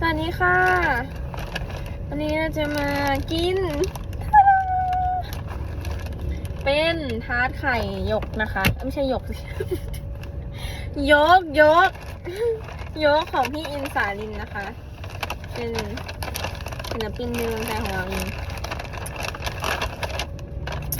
สวัสดีค่ะ วันนี้เราจะมากิน เป็นทาร์ตไข่ยกนะคะ ไม่ใช่ยก ยกยก ยกของพี่อินสาลินนะคะ เป็นศิลปินในเมืองไทยของเราเอง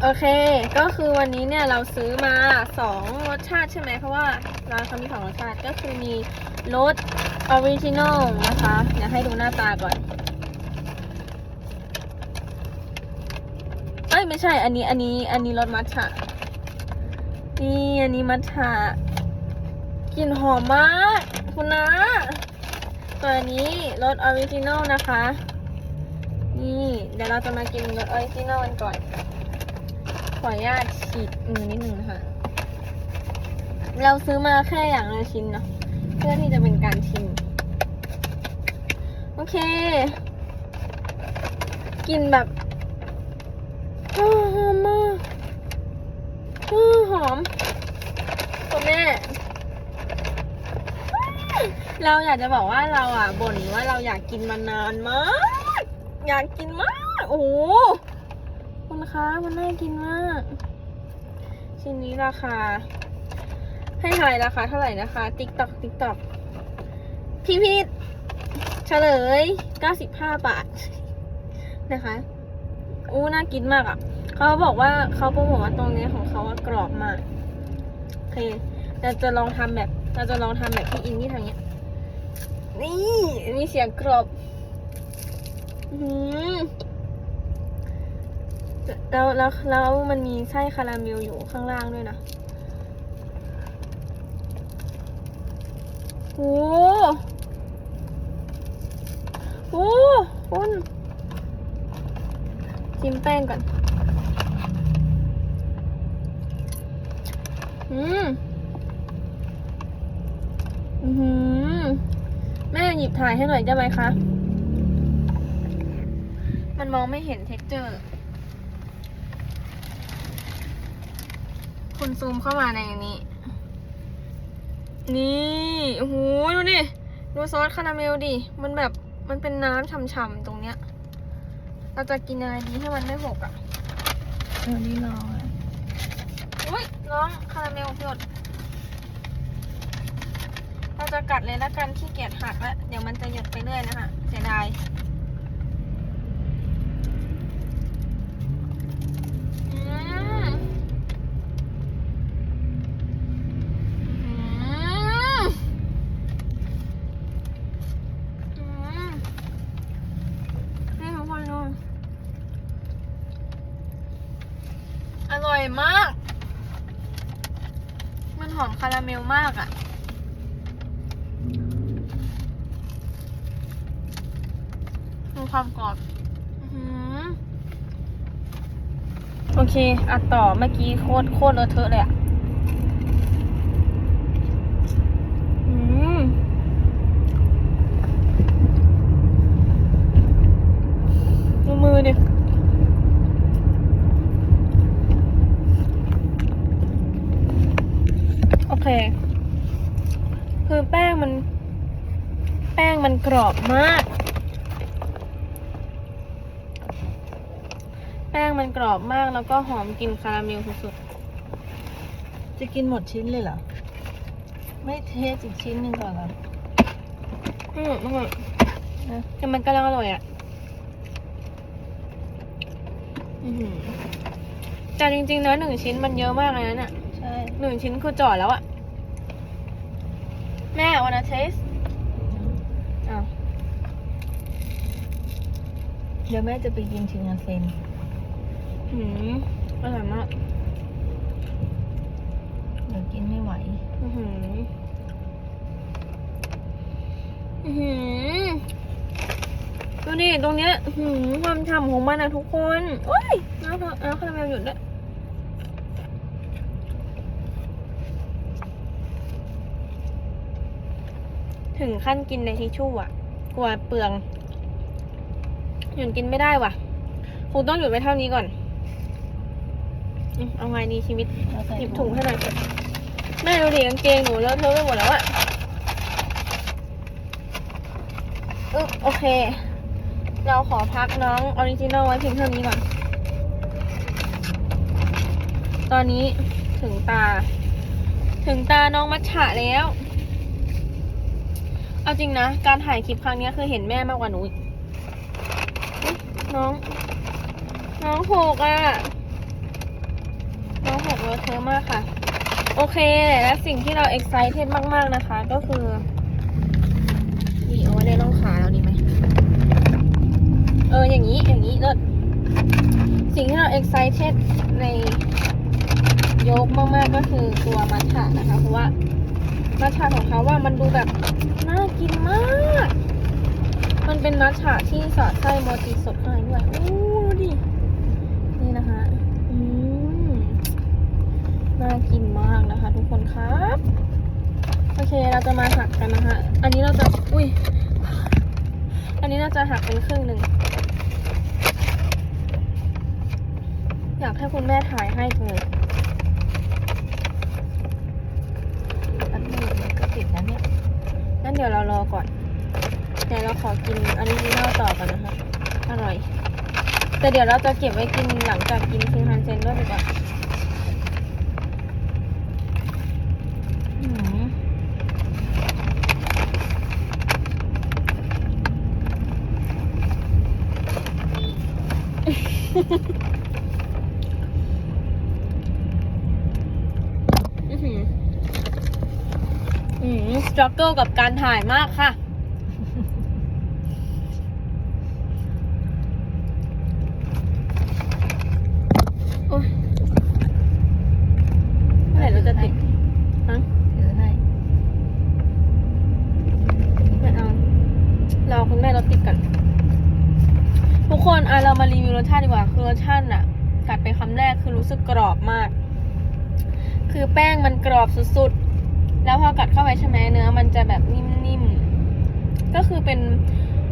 โอเค ก็คือวันนี้เนี่ยเราซื้อมาสองรสชาติใช่ไหมเพราะว่าร้านเขามีสองรสชาติก็คือมี รสออริจินอลนะคะเดี๋ยวให้ดูหน้าตาก่อน เอ้ยไม่ใช่ อันนี้อันนี้ อันนี้รสมัทฉะนี่อันนี้มัทฉะกลิ่นหอมมากคุณนะตัวนี้รสออริจินอลนะคะ นี่เดี๋ยวเราจะมากินรสออริจินอลกันก่อน ขออนุญาตฉีดมือนิดนึงนะคะเราซื้อมาแค่อย่างละชิ้นเนาะ พื่อที่จะเป็นการชิม โอเค กินแบบอ้าวหอมมากอ้าวหอมคุณแม่เราอยากจะบอกว่าเราอะบ่นว่าเราอยากกินมานานมาก อยากกินมาก โอ้คุณคะมันน่ากินมาก ชิ้นนี้ราคา ให้ทายราคาเท่าไหร่นะคะ ติ๊กตอกติ๊กตอกพี่พีทเฉลย 95 บาท นะคะอู้น่ากินมากอะ่ะ เขาบอกว่าเขาโปรโมทว่าตรงนี้ของเขาว่ากรอบมาก โอเค เราจะลองทำแบบ เราจะลองทำแบบพี่อินที่ทางเนี้ย นี่ มีเสียงกรอบ อื้อหือแล้วแล้วแล้วมันมีไส้คาราเมลอยู่ข้างล่างด้วยนะ โอ้โหคุณจิ้มแป้งก่อน อืม อือหือแม่หยิบถ่ายให้หน่อยได้ไหมคะ มันมองไม่เห็นเท็กเจอร์ คุณซูมเข้ามาในนี้ นี่โอ้โหดูดิ ดูซอสคาราเมลดิ มันแบบ มันเป็นน้ำฉ่ำๆตรงเนี้ย เราจะกินอะไรดีให้มันไม่หกอะเออนี่รออะอุ้ยน้องคาราเมลหยดเราจะกัดเลยละกันขี้เกียจหักแล้ว เดี๋ยวมันจะหยดไปเรื่อยนะคะ เสียดาย อืม อืมอืมให้ทุกคนดู อร่อยมาก มันหอมคาราเมลมากอะ่ะมีความกรอบโอเค อัดต่อเมื่อกี้โคตรโคตรเลอะเทอะเลยอะอืมดูมือดิ โอเค คือแป้งมัน แป้งมันก รอบมาก แป้งมันกรอบมากแล้วก็หอมกลิ่นคาราเมลสุดจะกินหมดชิ้นเลยเหรอ ไม่เทสอีกชิ้นหนึ่งก่อนเหรอๆอืมอร่อยนะแต่มันกำลังอร่อยอะอือหือแต่จริงๆแล้วหนึ่งชิ้นมันเยอะมากเลยนะเนี่ยใช่หนึ่งชิ้นคือจอดแล้วอะแม่วันอาเทสอ้าว เดี๋ยวแม่จะไปกินชิงอาเซนหืมอร่อยมากเดี๋ยวกินไม่ไหว อือหือ อือหือดูนี่ตรงเนี้ยอื้อหือความฉ่ำของมันนะทุกคนโอ้ยน้ำน้ำคาราเมลหยุดด้วยถึงขั้นกินในทิชชู่อะกลัวเปลือง หยุดกินไม่ได้ว่ะ คงต้องหยุดไว้เท่านี้ก่อน เอาไงดีชีวิต หยิบถุงให้หน่อยแม่ดูดิกางเกงหนูเลอะเทอะไปหมดแล้วอะอึ๊บโอเค เราขอพักน้องออริจินอลไว้เพียงเท่านี้ก่อน ตอนนี้ถึงตา ถึงตาน้องมัชฉะแล้ว เอาจริงนะ การถ่ายคลิปครั้งนี้คือเห็นแม่มากกว่าหนูอีก น้อง น้องหกอะ น้องหกเลอะเทอะมากค่ะ โอเค และสิ่งที่เรา excited มาก ๆ นะคะ ก็คือนี่เอาไว้ในร่องขาเราดีไหม เออ อย่างนี้ อย่างนี้เลิศสิ่งที่เรา excited ในยกมากๆก็คือตัวมัทฉะนะคะ เพราะว่ามัทฉะของเขาว่ามันดูแบบน่ากินมาก มันเป็นมัทฉะที่สอดไส้โมจิสดข้างในด้วยอู้ดูดิ นี่นะคะอืมน่ากินมากนะคะ ทุกคนครับ โอเคเราจะมาหักกันนะคะ อันนี้เราจะ อุ้ย อันนี้เราจะหักเป็นครึ่งหนึ่ง อยากให้คุณแม่ถ่ายให้จังเลยอันนี้มันก็ติดนะเนี่ยงั้นเดี๋ยวเรารอก่อน เดี๋ยวเราขอกินอันนี้นอต่อกันนะคะอร่อย แต่เดี๋ยวเราจะเก็บไว้กินหลังจากกินซิงฮันเซนด้วยไปก่อนอืมอือหืออืมสตรัคเกิลกับการถ่ายมากค่ะ โอ้ยเมื่อไหร่เราจะติดฮะ ถือให้ ไม่เอาเราคุณแม่เราติดกัน ทุก คนอะเรามารีวิวรสชาติดีกว่าคือรสชาติน่ะ กัดไปคำแรกคือรู้สึกกรอบมาก คือแป้งมันกรอบสุดๆ แล้วพอกัดเข้าไปใช่ไหมเนื้อ มันจะแบบนิ่มๆ ก็คือเป็น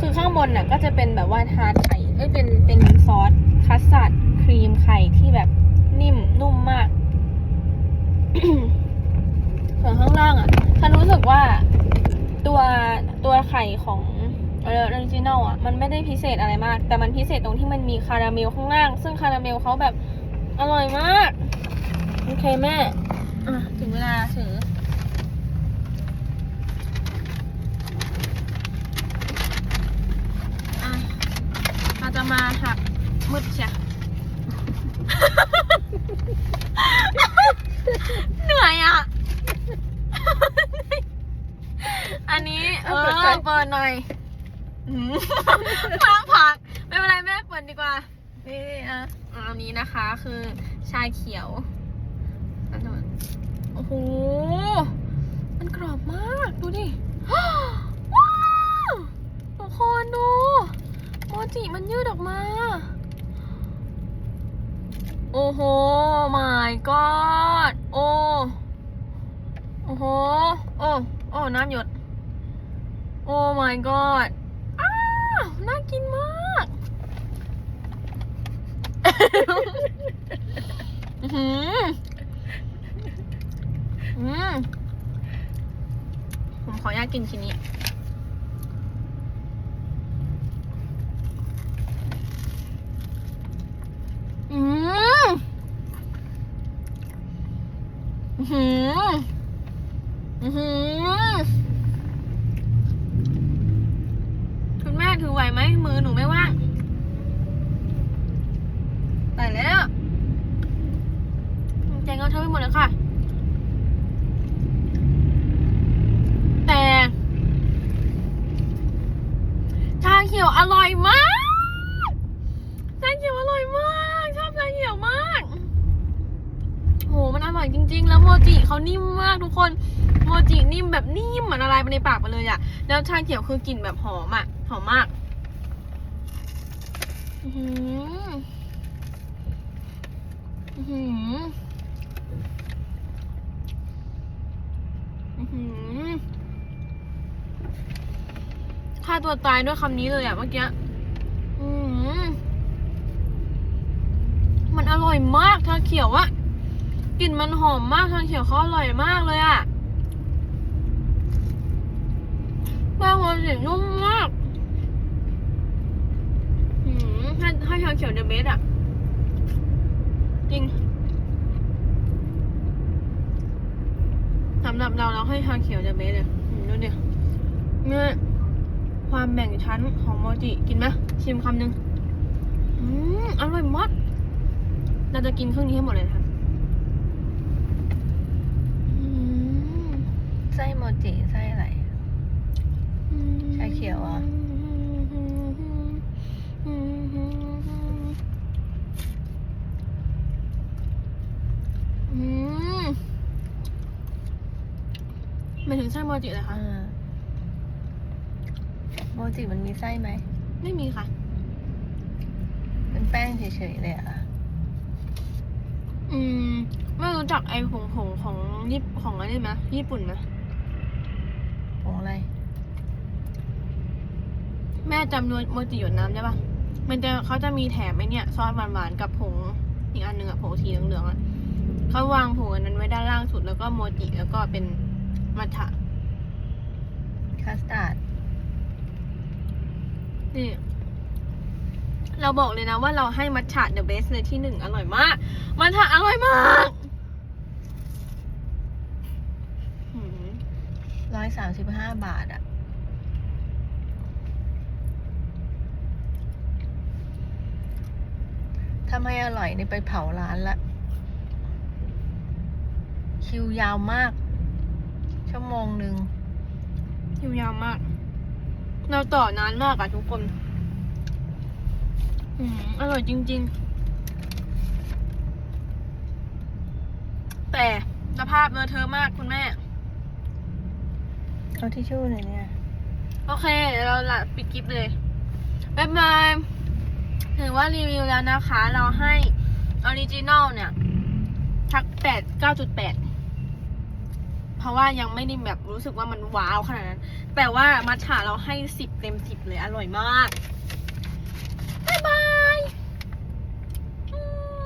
คือข้างบนน่ะ ก็จะเป็นแบบว่าทาร์ตไข่เอ้ยเป็นเป็นซอสคัสตาร์ดครีมไข่ที่แบบนิ่มนุ่มมาก ส่วนข้างล่างอะฉันรู้สึกว่าตัวตัวไข่ของ ออริจินอลอะมันไม่ได้พิเศษอะไรมาก แต่มันพิเศษตรงที่มันมีคาราเมลข้างล่าง ซึ่งคาราเมลเขาแบบอร่อยมาก โอเคแม่อะถึงเวลาถืออะเราจะมาหักมืดเชียเหนื่อยอะ อันนี้ เออ เปิดหน่อย พักพักไม่เป็นไรแม่เปิดดีกว่านี่อะอันนี้นะคะคือชาเขียวอันนั้นโอ้โหมันกรอบมากดูดิว้าวทุกคนดูโมจิมันยืดออกมา โอ้โห my god โอ้โอ้โห โอ้ โอ้ น้ำหยด โอ้ my god กินมากอื้อหืออืมผมขออนุญาตกินชิ้นนี้ อืมอื้อหืออือหือคุณแม่ ถือไหวไหมมือหนูไม่ว่างไปแล้วแจงเอาเธอไปหมดเลยค่ะ แต่ ชาเขียวอร่อยมาก ชาเขียวอร่อยมาก ชอบชาเขียวมากโหมันอร่อยจริง ๆ แล้วโมจิเขานิ่มมากทุกคน มจินิ่มแบบนิ่มเหมือนอะไรไปในปากไปเลยอะแล้วชาเขียวคือกลิ่นแบบหอมอะหอมมากอื้อหืออื้อหืออื้อหือฆ่าตัวตายด้วยคำนี้เลยอะเมื่อกี้อืมมันอร่อยมากชาเขียวอะกลิ่นมันหอมมากชาเขียวเขาอร่อยมากเลยอะ ป้งมันสีนุ่มมากให้ให้ชาเขียวเดเบสอะจริงสำหรับเราเราให้ชาเขียวเดเบสเลยดูดิเนี่ยความแบ่งชั้นของโมจิกินไหมชิมคำหนึ่งอืมอร่อยมากเราจะกินเครื่องนี้ให้หมดเลยนะไส้โมจิไส้อะไร ขียวเหรออืมหมายถึงไส้โมจิเลยคะอ่าโมจิมันมีไส้ไหม ไม่มีค่ะ เป็นแป้งเฉยๆเลยเหรอะ อืม ไม่รู้จักไอ้ผงผงของญี่ปุ่นของอะไรไหมญี่ปุ่นไหมผงอะไร แม่จำโมจิหยดน้ำได้ปะมันจะเขาจะมีแถมไอ้เนี่ยซอสหวานๆกับผงอีกอันหนึ่งอะผงสีเหลืองๆอะเขาวางผงอันนั้นไว้ด้านล่างสุดแล้วก็โมจิแล้วก็เป็นมัทฉะคัสตาร์ดนี่เราบอกเลยนะว่าเราให้มัทฉะเดอะเบสเลยที่หนึ่งอร่อยมาก มัทฉะอร่อยมากหืมร้อยสามสิบห้าบาทอะ ถ้าไม่อร่อยนี่ไปเผาร้านละ คิวยาวมาก ชั่วโมงหนึ่งคิวยาวมาก เราต่อนานมากอะทุกคน อืมอร่อยจริง ๆ แต่สภาพเลอะเทอะมากคุณแม่ เอาทิชชู่หน่อยเนี่ย โอเคเดี๋ยวเราละปิดคลิปเลย บ๊ายบาย ถือว่ารีวิวแล้วนะคะ เราให้ออริจินอลเนี่ย ทักแปดเก้าจุดแปดเพราะว่ายังไม่ได้แบบรู้สึกว่ามันว้าวขนาดนั้น แต่ว่ามัทฉะเราให้สิบเต็มสิบเลยอร่อยมาก บ๊ายบาย